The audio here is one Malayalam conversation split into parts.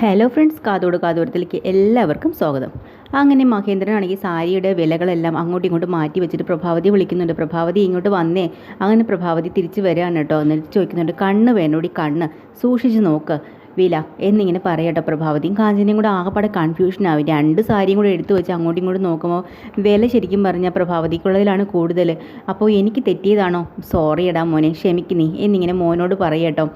ഹലോ ഫ്രണ്ട്സ് കാതോട് കാതോരത്തിലേക്ക് എല്ലാവർക്കും സ്വാഗതം. അങ്ങനെ മഹേന്ദ്രനാണെങ്കിൽ സാരിയുടെ വിലകളെല്ലാം അങ്ങോട്ടും ഇങ്ങോട്ടും മാറ്റി വെച്ചിട്ട് പ്രഭാവതി വിളിക്കുന്നുണ്ട്. പ്രഭാവതി ഇങ്ങോട്ട് വന്നേ. അങ്ങനെ പ്രഭാവതി തിരിച്ച് വരികയാണ് കേട്ടോ. എന്നിട്ട് ചോദിക്കുന്നുണ്ട് കണ്ണ് വേണോടി കണ്ണ്. സൂക്ഷിച്ച് നോക്ക്. വില എന്നിങ്ങനെ പറയട്ടോ പ്രഭാവതിയും കാഞ്ചനയും കൂടെ ആകെപ്പാടെ കൺഫ്യൂഷനാവും രണ്ട് സാരിയും കൂടെ എടുത്തു വെച്ച് അങ്ങോട്ടും ഇങ്ങോട്ടും നോക്കുമ്പോൾ വില ശരിക്കും പറഞ്ഞാൽ പ്രഭാവതിക്കുള്ളതിലാണ് കൂടുതൽ. അപ്പോൾ എനിക്ക് തെറ്റിയതാണോ? സോറി എടാ മോനെ ക്ഷമിക്കുന്നേ എന്നിങ്ങനെ മോനോട് പറയട്ടോ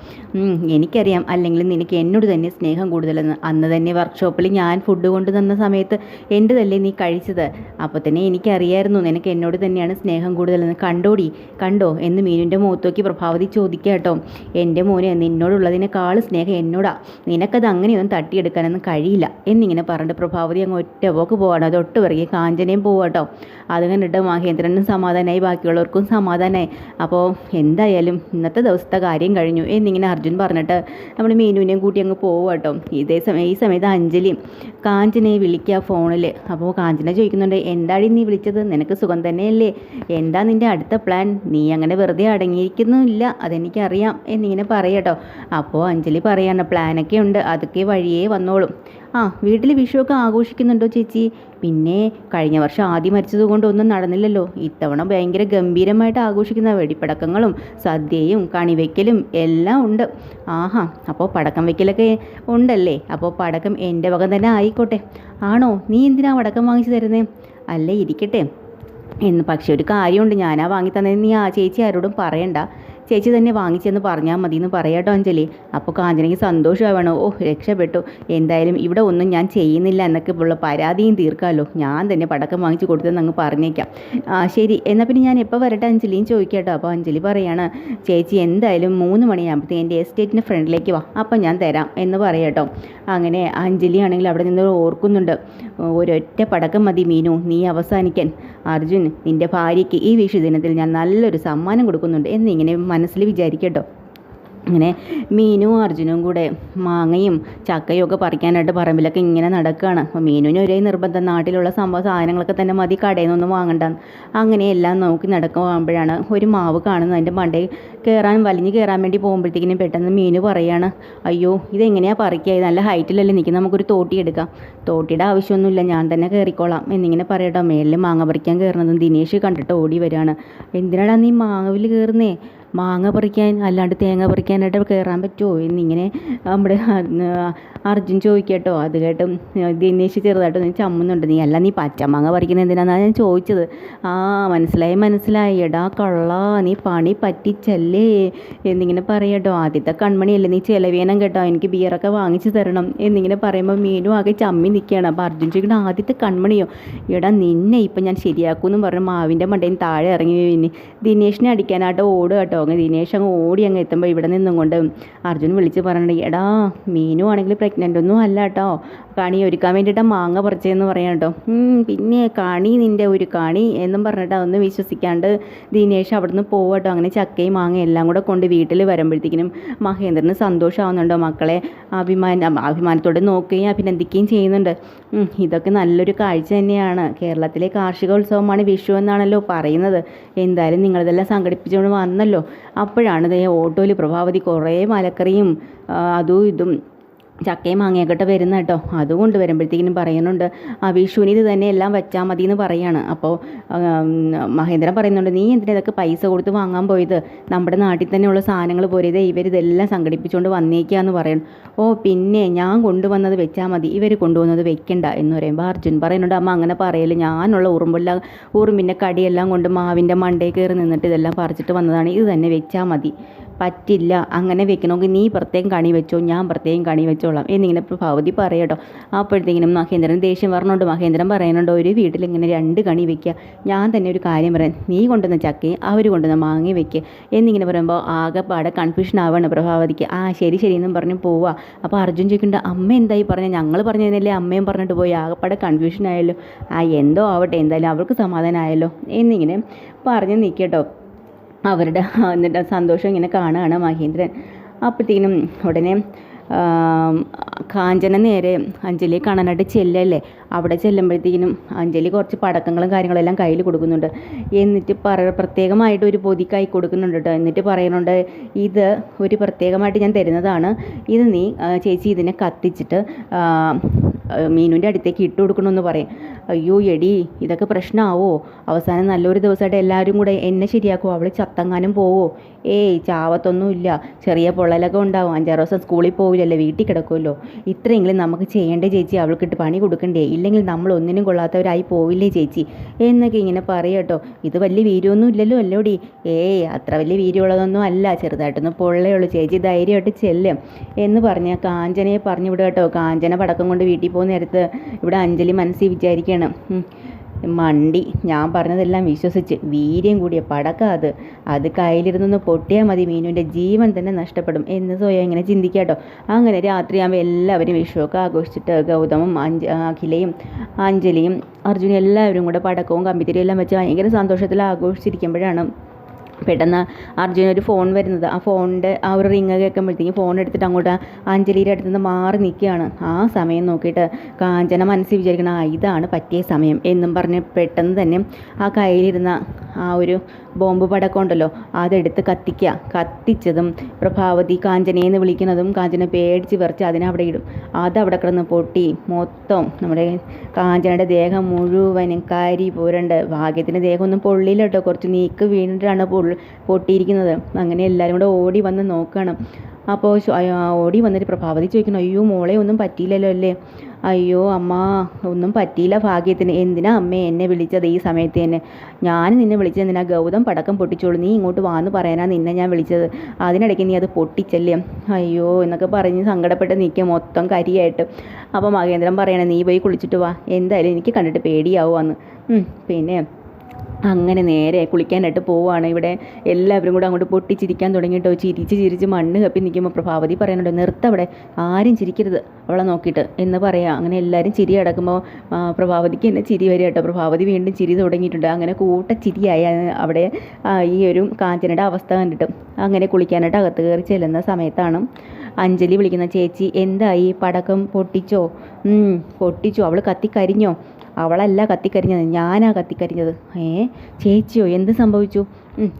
എനിക്കറിയാം. അല്ലെങ്കിൽ നിനക്ക് എന്നോട് തന്നെ സ്നേഹം കൂടുതലെന്ന്. അന്ന് തന്നെ വർക്ക്ഷോപ്പിൽ ഞാൻ ഫുഡ് കൊണ്ട് തന്ന സമയത്ത് എന്റെതല്ലേ നീ കഴിച്ചത്? അപ്പോൾ തന്നെ എനിക്കറിയായിരുന്നു നിനക്ക് എന്നോട് തന്നെയാണ് സ്നേഹം കൂടുതലെന്ന്. കണ്ടോടി? കണ്ടോ? എന്ന് മീനുവിന്റെ മുഖത്തോക്കി പ്രഭാവതി ചോദിക്കാട്ടോ കേട്ടോ. എന്റെ മോനെ നിന്നോടുള്ളതിനേക്കാൾ സ്നേഹം എന്നോടാ നിനക്കത് അങ്ങനെയൊന്നും തട്ടിയെടുക്കാനൊന്നും കഴിയില്ല. എന്നിങ്ങനെ പറഞ്ഞിട്ട് പ്രഭാവതി അങ്ങ് ഒറ്റ പോക്ക് പോവാണ്. അത് ഒട്ട് പിറകെ കാഞ്ചനയും പോവാട്ടോ അത് കണ്ടിട്ട് മഹേന്ദ്രനും സമാധാനമായി ബാക്കിയുള്ളവർക്കും സമാധാനമായി അപ്പോൾ എന്തായാലും ഇന്നത്തെ ദിവസത്തെ കാര്യം കഴിഞ്ഞു. എന്നിങ്ങനെ അർജുൻ പറഞ്ഞിട്ട് നമ്മൾ മീനുവിനെയും കൂട്ടി അങ്ങ് പോവാട്ടോ ഇതേ സമയം ഈ സമയത്ത് അഞ്ജലിയും കാഞ്ചനയെ വിളിക്കുക ഫോണിൽ അപ്പോൾ കാഞ്ചന ചോദിക്കുന്നുണ്ട് എന്താടി നീ വിളിച്ചത്? നിനക്ക് സുഖം തന്നെയല്ലേ? എന്താ നിന്റെ അടുത്ത പ്ലാൻ? നീ അങ്ങനെ വെറുതെ അടങ്ങിയിരിക്കുന്നില്ല അതെനിക്കറിയാം. എന്നിങ്ങനെ പറയട്ടോ അപ്പോൾ അഞ്ജലി പറയാണ് പ്ലാനൊക്കെ ഉണ്ട്. അതൊക്കെ വഴിയേ വന്നോളും. ആ വീട്ടിൽ വിഷുവൊക്കെ ആഘോഷിക്കുന്നുണ്ടോ ചേച്ചി? പിന്നെ കഴിഞ്ഞ വർഷം ആദ്യം മരിച്ചത് കൊണ്ട് ഒന്നും നടന്നില്ലല്ലോ. ഇത്തവണ ഭയങ്കര ഗംഭീരമായിട്ട് ആഘോഷിക്കുന്ന വെടിപ്പടക്കങ്ങളും സദ്യയും കണിവെക്കലും എല്ലാം ഉണ്ട്. ആഹാ അപ്പോൾ പടക്കം വെക്കലൊക്കെ ഉണ്ടല്ലേ? അപ്പോൾ പടക്കം എന്റെ വക തന്നെ ആയിക്കോട്ടെ. ആണോ? നീ എന്തിനാ പടക്കം വാങ്ങിച്ചു തരുന്നേ? അല്ലേ ഇരിക്കട്ടെ. എന്ന് പക്ഷെ ഒരു കാര്യമുണ്ട്. ഞാനാ വാങ്ങി തന്നതെന്ന് നീ ആ ചേച്ചി ആരോടും പറയണ്ട. ചേച്ചി തന്നെ വാങ്ങിച്ചെന്ന് പറഞ്ഞാൽ മതി എന്ന് പറയാട്ടോ അഞ്ജലി. അപ്പോൾ കാഞ്ചനയ്ക്ക് സന്തോഷമാവണം. ഓ രക്ഷപ്പെട്ടു. എന്തായാലും ഇവിടെ ഒന്നും ഞാൻ ചെയ്യുന്നില്ല എന്നൊക്കെ ഉള്ള പരാതിയും തീർക്കാമല്ലോ ഞാൻ തന്നെ പടക്കം വാങ്ങിച്ചു കൊടുത്തെന്ന് അങ്ങ് പറഞ്ഞേക്കാം. ശരി. എന്നാൽ പിന്നെ ഞാൻ എപ്പോൾ വരട്ടെ അഞ്ജലിയും ചോദിക്കാട്ടോ. അപ്പോൾ അഞ്ജലി പറയാണ് ചേച്ചി എന്തായാലും മൂന്ന് മണിയാകുമ്പോഴത്തേക്ക് എന്റെ എസ്റ്റേറ്റിന്റെ ഫ്രണ്ടിലേക്ക് വാ. അപ്പം ഞാൻ തരാം എന്ന് പറയാട്ടോ. അങ്ങനെ അഞ്ജലി ആണെങ്കിൽ അവിടെ നിന്ന് ഓർക്കുന്നുണ്ട് ഒരൊറ്റ പടക്കം മതി മീനു. നീ അവസാനിക്കാൻ. അർജുൻ നിന്റെ ഭാര്യയ്ക്ക് ഈ വിഷു ദിനത്തിൽ ഞാൻ നല്ലൊരു സമ്മാനം കൊടുക്കുന്നുണ്ട് എന്നിങ്ങനെ മനസ്സിൽ വിചാരിക്കട്ടോ ഇങ്ങനെ മീനും അർജുനും കൂടെ മാങ്ങയും ചക്കയും ഒക്കെ പറിക്കാനായിട്ട് പറമ്പിലൊക്കെ ഇങ്ങനെ നടക്കുകയാണ് അപ്പോൾ മീനുവിന് ഒരേ നിർബന്ധം നാട്ടിലുള്ള സംഭവ സാധനങ്ങളൊക്കെ തന്നെ മതി കടയിൽ നിന്നൊന്നും വാങ്ങണ്ട. അങ്ങനെ എല്ലാം നോക്കി നടക്കുമ്പോഴാണ് ഒരു മാവ് കാണുന്നത്. അതിന്റെ മണ്ടയിൽ കയറാൻ വലിഞ്ഞ് കയറാൻ വേണ്ടി പോകുമ്പോഴത്തേക്കിനും പെട്ടെന്ന് മീന് പറയാണ് അയ്യോ ഇതെങ്ങനെയാണ് പറിക്കുക ഇത് നല്ല ഹൈറ്റിലല്ലേ നിൽക്കുന്നത് നമുക്കൊരു തോട്ടി എടുക്കാം. തോട്ടിയുടെ ആവശ്യമൊന്നുമില്ല ഞാൻ തന്നെ കയറിക്കോളാം. എന്നിങ്ങനെ പറയട്ടോ. മേലിൽ മാങ്ങ പറിക്കാൻ കയറുന്നതും ദിനേഷ് കണ്ടിട്ട് ഓടി വരികയാണ്. എന്തിനാടാ നീ മാവിൽ കയറുന്നേ? മാങ്ങ പറിക്കാൻ അല്ലാണ്ട് തേങ്ങ പറിക്കാനായിട്ട് കയറാൻ പറ്റുമോ? എന്നിങ്ങനെ നമ്മുടെ അർജുൻ ചോദിക്കട്ടോ. അത് കേട്ടും ദിനേശ് ചെറുതായിട്ട് നീ ചമ്മുന്നുണ്ട്. നീ അല്ല നീ പച്ചമാങ്ങ പറിക്കുന്ന എന്തിനാണെന്നാണ് ഞാൻ ചോദിച്ചത്? ആ മനസ്സിലായി മനസ്സിലായി. എടാ കള്ള നീ പണി പറ്റിച്ചല്ലേ. എന്നിങ്ങനെ പറയട്ടോ. ആദ്യത്തെ കൺമണിയല്ലേ നീ ചിലവേനം കേട്ടോ. എനിക്ക് ബിയറൊക്കെ വാങ്ങിച്ചു തരണം. എന്നിങ്ങനെ പറയുമ്പോൾ മീനും ആകെ ചമ്മി നിൽക്കുകയാണ് അപ്പോൾ അർജുൻ ചോദിക്കണം ആദ്യത്തെ കൺമണിയോ? എടാ നിന്നെ ഇപ്പം ഞാൻ ശരിയാക്കുമെന്നും പറഞ്ഞു മാവിന്റെ മണ്ടയിൽ താഴെ ഇറങ്ങി പിന്നെ ദിനേഷിനെ അടിക്കാനായിട്ട് ഓടുക കേട്ടോ. അങ്ങ് ദിനേഷ് അങ്ങ് ഓടി അങ്ങ് എത്തുമ്പോൾ ഇവിടെ നിന്നും കൊണ്ട് അർജുൻ വിളിച്ച് പറഞ്ഞിട്ടുണ്ടെങ്കിൽ എടാ മീനു ആണെങ്കിൽ പ്രഗ്നന്റ് ഒന്നും അല്ല കേട്ടോ. കണി ഒരുക്കാൻ വേണ്ടിയിട്ട് മാങ്ങ പറിച്ചതെന്ന് പറയാം കേട്ടോ. പിന്നെ കണി നിന്റെ ഒരു കണി എന്നും പറഞ്ഞിട്ട് അതൊന്നും വിശ്വസിക്കാണ്ട് ദിനേശ് അവിടുന്ന് പോവട്ടോ അങ്ങനെ ചക്കയും മാങ്ങയും എല്ലാം കൂടെ കൊണ്ട് വീട്ടിൽ വരുമ്പോഴത്തേക്കിനും മഹേന്ദ്രന് സന്തോഷമാവുന്നുണ്ടോ മക്കളെ? അഭിമാന അഭിമാനത്തോടെ നോക്കുകയും അഭിനന്ദിക്കുകയും ചെയ്യുന്നുണ്ട്. ഇതൊക്കെ നല്ലൊരു കാഴ്ച തന്നെയാണ്. കേരളത്തിലെ കാർഷികോത്സവമാണ് വിഷു എന്നാണല്ലോ പറയുന്നത്. എന്തായാലും നിങ്ങളിതെല്ലാം സംഘടിപ്പിച്ചുകൊണ്ട് വന്നല്ലോ. അപ്പോഴാണ് ഓട്ടോയിൽ പ്രഭാവതി കുറേ മലക്കറിയും അതും ഇതും ചക്കയും മാങ്ങയൊക്കെ വരുന്ന കേട്ടോ. അതുകൊണ്ട് വരുമ്പോഴത്തേക്കിനും പറയുന്നുണ്ട് ആ വിഷുവിന് ഇത് തന്നെ എല്ലാം വെച്ചാൽ മതി എന്ന് പറയാണ് അപ്പോൾ മഹേന്ദ്രൻ പറയുന്നുണ്ട് നീ എന്തിനാ ഇതൊക്കെ പൈസ കൊടുത്ത് വാങ്ങാൻ പോയത്? നമ്മുടെ നാട്ടിൽ തന്നെയുള്ള സാധനങ്ങൾ പോരത് ഇവരിതെല്ലാം സംഘടിപ്പിച്ചുകൊണ്ട് വന്നേക്കുക എന്ന് പറയണം. ഓ പിന്നെ ഞാൻ കൊണ്ടുവന്നത് വെച്ചാൽ മതി ഇവർ കൊണ്ടുവന്നത് വെക്കണ്ട. എന്ന് പറയുമ്പോൾ അർജുൻ പറയുന്നുണ്ട് അമ്മ അങ്ങനെ പറയൽ ഞാനുള്ള ഉറുമ്പെല്ലാം ഉറുമ്പിന്റെ കടിയെല്ലാം കൊണ്ട് മാവിന്റെ മണ്ടയിൽ കയറി നിന്നിട്ട് ഇതെല്ലാം പറിച്ചിട്ട് വന്നതാണ് ഇത് തന്നെ വെച്ചാൽ മതി. പറ്റില്ല. അങ്ങനെ വെക്കണമെങ്കിൽ നീ പ്രത്യേകം കണി വെച്ചോ ഞാൻ പ്രത്യേകം കണി വെച്ചോളാം. എന്നിങ്ങനെ ഭഗവതി പറയട്ടോ അപ്പോഴത്തേക്കിനും മഹേന്ദ്രൻ ദേഷ്യം പറഞ്ഞുകൊണ്ട് മഹേന്ദ്രൻ പറയുന്നുണ്ട് ഒരു വീട്ടിൽ ഇങ്ങനെ രണ്ട് കണി വെക്കുക. ഞാൻ തന്നെ ഒരു കാര്യം പറയാം. നീ കൊണ്ടുവന്ന ചക്കയും അവർ കൊണ്ടുവന്ന മാങ്ങി വെക്കുക എന്നിങ്ങനെ പറയുമ്പോൾ ആകെപ്പാടെ കൺഫ്യൂഷൻ ആവാണ് പ്രഭാവതിക്ക്. ആ ശരി ശരി എന്നും പറഞ്ഞ് പോവുക അപ്പോൾ അർജുൻ ചോദിക്കുന്നുണ്ട് അമ്മ എന്തായി പറഞ്ഞാൽ ഞങ്ങൾ പറഞ്ഞതിനല്ലേ അമ്മയും പറഞ്ഞിട്ട് പോയി. ആകെപ്പാടെ കൺഫ്യൂഷൻ ആയല്ലോ. ആ എന്തോ ആവട്ടെ എന്തായാലും അവർക്ക് സമാധാനമായല്ലോ എന്നിങ്ങനെ പറഞ്ഞ് നിൽക്കട്ടോ അവരുടെ എന്നിട്ട് സന്തോഷം ഇങ്ങനെ കാണുകയാണ് മഹേന്ദ്രൻ. അപ്പോഴത്തേനും ഉടനെ കാഞ്ചന നേരെ അഞ്ജലി കാണാനായിട്ട് ചെല്ലല്ലേ അവിടെ ചെല്ലുമ്പോഴത്തേക്കിനും അഞ്ജലി കുറച്ച് പടക്കങ്ങളും കാര്യങ്ങളും എല്ലാം കയ്യിൽ കൊടുക്കുന്നുണ്ട്. എന്നിട്ട് പറ പ്രത്യേകമായിട്ട് ഒരു പൊതിക്കായി കൊടുക്കുന്നുണ്ട് കേട്ടോ. എന്നിട്ട് പറയുന്നുണ്ട് ഇത് ഒരു പ്രത്യേകമായിട്ട് ഞാൻ തരുന്നതാണ്. ഇത് നീ ചേച്ചി ഇതിനെ കത്തിച്ചിട്ട് മീനുവിന്റെ അടുത്തേക്ക് ഇട്ട് കൊടുക്കണമെന്ന് പറയും. അയ്യോ എടി ഇതൊക്കെ പ്രശ്നമാവോ? അവസാനം നല്ലൊരു ദിവസമായിട്ട് എല്ലാവരും കൂടെ എന്നെ ശരിയാക്കുമോ അവൾ ചത്തങ്ങാനും പോവോ? ഏയ് ചാവത്തൊന്നുമില്ല. ചെറിയ പൊള്ളലൊക്കെ ഉണ്ടാവും. അഞ്ചാറ് ദിവസം സ്കൂളിൽ പോവില്ലല്ലോ വീട്ടിൽ കിടക്കുമല്ലോ. ഇത്രയെങ്കിലും നമുക്ക് ചെയ്യേണ്ടേ ചേച്ചി അവൾക്കിട്ട് പണി കൊടുക്കണ്ടേ? ഇല്ലെങ്കിൽ നമ്മൾ ഒന്നിനും കൊള്ളാത്തവരായി പോവില്ലേ ചേച്ചി? എന്നൊക്കെ ഇങ്ങനെ പറയട്ടോ ഇത് വലിയ വീര്യമൊന്നും ഇല്ലല്ലോ അല്ലോടി. ഏയ് അത്ര വലിയ വീര്യമുള്ളതൊന്നും അല്ല. ചെറുതായിട്ടൊന്ന് പൊള്ളയുള്ളൂ ചേച്ചി ധൈര്യമായിട്ട് ചെല്ലും. എന്ന് പറഞ്ഞ കാഞ്ചനയെ പറഞ്ഞു വിടുക കേട്ടോ. കാഞ്ചന പടക്കം കൊണ്ട് വീട്ടിൽ പോകുന്ന നേരത്ത് ഇവിടെ അഞ്ജലി മനസ്സിൽ വിചാരിക്കുകയാണ്. മണ്ടി. ഞാൻ പറഞ്ഞതെല്ലാം വിശ്വസിച്ച്. വീര്യം കൂടിയ പടക്കം അത്. അത് കയ്യിലിരുന്നൊന്ന് പൊട്ടിയാൽ മതി മീനുവിന്റെ ജീവൻ തന്നെ നഷ്ടപ്പെടും എന്ന് സ്വയം ഇങ്ങനെ ചിന്തിക്കാട്ടോ അങ്ങനെ രാത്രിയാകുമ്പോൾ എല്ലാവരും വിഷുവൊക്കെ ആഘോഷിച്ചിട്ട് ഗൗതമും അഞ്ച അഖിലയും അഞ്ജലിയും അർജുനും എല്ലാവരും കൂടെ പടക്കവും കമ്പിത്തിരിയും എല്ലാം വെച്ച് ഭയങ്കര സന്തോഷത്തിൽ ആഘോഷിച്ചിരിക്കുമ്പോഴാണ് പെട്ടെന്ന് അർജുന ഒരു ഫോൺ വരുന്നത്. ആ ഫോണിന്റെ ആ ഒരു റിങ് കേൾക്കുമ്പോഴത്തേക്കും ഫോൺ എടുത്തിട്ട് അങ്ങോട്ട് അഞ്ജലിയുടെ അടുത്ത് നിന്ന് മാറി നിൽക്കുകയാണ്. ആ സമയം നോക്കിയിട്ട് കാഞ്ചന മനസ്സിൽ വിചാരിക്കണം ആ ഇതാണ് പറ്റിയ സമയം എന്നും പറഞ്ഞ് പെട്ടെന്ന് തന്നെ ആ കയ്യിലിരുന്ന ആ ഒരു ബോംബ് പടക്കമുണ്ടല്ലോ അതെടുത്ത് കത്തിക്കുക. കത്തിച്ചതും പ്രഭാവതി കാഞ്ചനയെന്ന് വിളിക്കുന്നതും കാഞ്ചന പേടിച്ച് വിറച്ച് അതിനവിടെ ഇടും. അതവിടെ കിടന്ന് പൊട്ടി. മൊത്തം നമ്മുടെ കാഞ്ചനയുടെ ദേഹം മുഴുവനും കരി പോരണ്ട് ഭാഗ്യത്തിന്റെ ദേഹം ഒന്നും പൊള്ളിയില്ല കേട്ടോ. കുറച്ച് നീക്ക് വീണിട്ടാണ് പൊൾ പൊട്ടിയിരിക്കുന്നത്. അങ്ങനെ എല്ലാവരും കൂടെ ഓടി വന്ന് നോക്കണം. അപ്പോൾ ഓടി വന്നിട്ട് പ്രഭാവതി ചോദിക്കണം അയ്യോ മോളെ ഒന്നും പറ്റിയില്ലല്ലോ അല്ലേ? അയ്യോ അമ്മ ഒന്നും പറ്റിയില്ല ഭാഗ്യത്തിന്. എന്തിനാ അമ്മ എന്നെ വിളിച്ചത് ഈ സമയത്ത് തന്നെ? ഞാൻ നിന്നെ വിളിച്ചത് എന്തിനാ? ഗൗതം പടക്കം പൊട്ടിച്ചോളൂ. നീ ഇങ്ങോട്ട് വാന്ന് പറയാനാ നിന്നെ ഞാൻ വിളിച്ചത്. അതിനിടയ്ക്ക് നീ അത് പൊട്ടിച്ചല്ലേ? അയ്യോ എന്നൊക്കെ പറഞ്ഞ് സങ്കടപ്പെട്ട് നിൽക്കുക മൊത്തം കരിയായിട്ട്. അപ്പോൾ മഹേന്ദ്രൻ പറയണേ നീ പോയി കുളിച്ചിട്ട് വാ. എന്തായാലും എനിക്ക് കണ്ടിട്ട് പേടിയാവുമെന്ന് പിന്നെ? അങ്ങനെ നേരെ കുളിക്കാനായിട്ട് പോവുകയാണ് ഇവിടെ എല്ലാവരും കൂടെ അങ്ങോട്ട് പൊട്ടിച്ചിരിക്കാൻ തുടങ്ങിയിട്ടോ. ചിരിച്ച് ചിരിച്ച് മണ്ണ് കപ്പി നിൽക്കുമ്പോൾ പ്രഭാവതി പറയാനുണ്ട് നിർത്തവിടെ ആരും ചിരിക്കരുത് അവളെ നോക്കിയിട്ട് എന്ന് പറയാം. അങ്ങനെ എല്ലാവരും ചിരി അടക്കുമ്പോൾ പ്രഭാവതിക്ക് തന്നെ ചിരി വരിക കേട്ടോ. പ്രഭാവതി വീണ്ടും ചിരി തുടങ്ങിയിട്ടുണ്ട്. അങ്ങനെ കൂട്ട ചിരിയായ അവിടെ ഈ ഒരു കാഞ്ചനയുടെ അവസ്ഥ കണ്ടിട്ട് അങ്ങനെ കുളിക്കാനായിട്ട് അകത്ത് കയറി ചെല്ലുന്ന സമയത്താണ് അഞ്ജലി വിളിക്കുന്ന ചേച്ചി എന്തായി പടക്കം പൊട്ടിച്ചോ? പൊട്ടിച്ചോ. അവൾ കത്തിക്കരിഞ്ഞോ? അവളല്ല കത്തിക്കരിഞ്ഞത്. ഞാനാ കത്തിക്കരിഞ്ഞത്. ഏ? ചേച്ചിയോ എന്ത് സംഭവിച്ചു?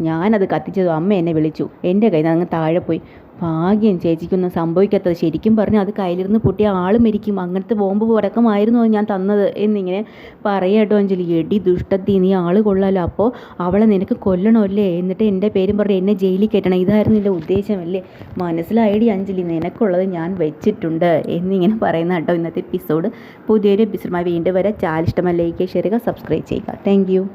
ഞാനത് കത്തിച്ചതും അമ്മ എന്നെ വിളിച്ചു. എന്റെ കയ്യിൽ നിന്ന് അങ്ങ് താഴെ പോയി. ഭാഗ്യം ചേച്ചിക്കൊന്നും സംഭവിക്കാത്തത്. ശരിക്കും പറഞ്ഞു അത് കയ്യിലിരുന്ന് പൊട്ടിയ ആൾ മരിക്കും. അങ്ങനത്തെ ബോംബ് പുറക്കമായിരുന്നു ഞാൻ തന്നത് എന്നിങ്ങനെ പറയട്ടോ അഞ്ജലി. എടി ദുഷ്ടത്തി നീ ആൾ കൊള്ളാലോ. അപ്പോൾ അവളെ നിനക്ക് കൊല്ലണമല്ലേ? എന്നിട്ട് എന്റെ പേരും പറഞ്ഞ് എന്നെ ജയിലിൽ കയറ്റണം. ഇതായിരുന്നു എന്റെ ഉദ്ദേശമല്ലേ? മനസ്സിലായിടി അഞ്ജലി നിനക്കുള്ളത് ഞാൻ വെച്ചിട്ടുണ്ട് എന്നിങ്ങനെ പറയുന്ന കേട്ടോ ഇന്നത്തെ എപ്പിസോഡ് പുതിയൊരു എപ്പിസോഡുമായി വീണ്ടും വരെ. ചാലിഷ്ടമല്ലേക്ക് ഷെയർ ചെയ്യുക സബ്സ്ക്രൈബ് ചെയ്യുക. താങ്ക്